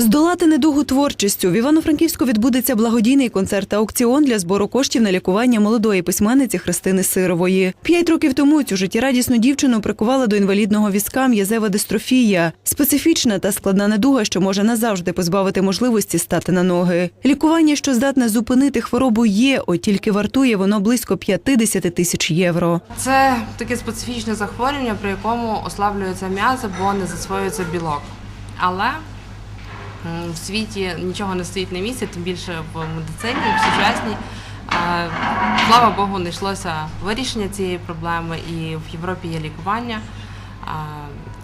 Здолати недугу творчістю в Івано-Франківську відбудеться благодійний концерт та аукціон для збору коштів на лікування молодої письменниці Христини Сирової. П'ять років тому цю життєрадісну дівчину прикувала до інвалідного візка м'язева дистрофія, специфічна та складна недуга, що може назавжди позбавити можливості стати на ноги. Лікування, що здатне зупинити хворобу, є, от тільки вартує воно близько 50 тисяч євро. Це таке специфічне захворювання, при якому ослаблюються м'язи, бо не засвоюється білок. Але в світі нічого не стоїть на місці, тим більше в медицині, в сучасній. Слава Богу, знайшлося вирішення цієї проблеми, і в Європі є лікування.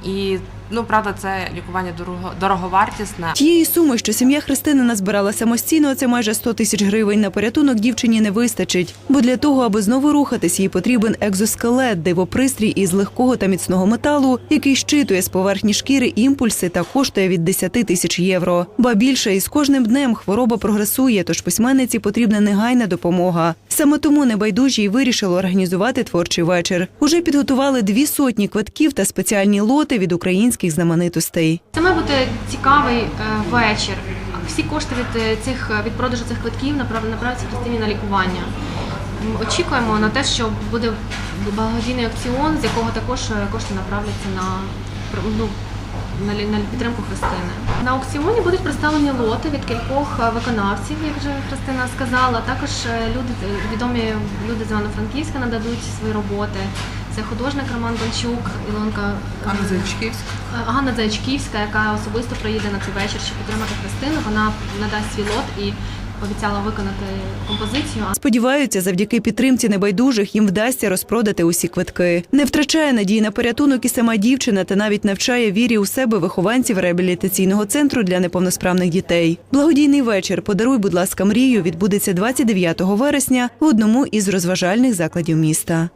І ну правда, це лікування дорого дороговартісне. Тієї суми, що сім'я Христини назбирала самостійно, це майже 100 тисяч гривень. На порятунок дівчині не вистачить. Бо для того, аби знову рухатись, їй потрібен екзоскелет, дивопристрій із легкого та міцного металу, який щитує з поверхні шкіри імпульси та коштує від 10 тисяч євро. Ба більше із кожним днем хвороба прогресує, тож письменниці потрібна негайна допомога. Саме тому небайдужі й вирішили організувати творчий вечір. Уже підготували дві сотні квитків та спеціальні лоти від українських знаменитостей. Це має бути цікавий е, вечір. Всі кошти від е, цих від продажу цих квитків направляться Христині на лікування. Очікуємо на те, що буде благодійний аукціон, з якого також е, кошти направляться на ну, на, підтримку Христини. На аукціоні будуть представлені лоти від кількох е, виконавців, як вже Христина сказала. Також е, люди відомі люди з Івано-Франківська нададуть свої роботи. Це художник Роман Бончук, Ілонка е, Анна Заячківська. Ганна Заячківська, яка особисто приїде на цей вечір, щоб підтримати Христину. Вона надасть свій лот і обіцяла виконати композицію. Сподіваються, завдяки підтримці небайдужих їм вдасться розпродати усі квитки. Не втрачає надії на порятунок і сама дівчина, та навіть навчає вірі у себе вихованців реабілітаційного центру для неповносправних дітей. Благодійний вечір Подаруй, будь ласка, мрію відбудеться 29 вересня в одному із розважальних закладів міста.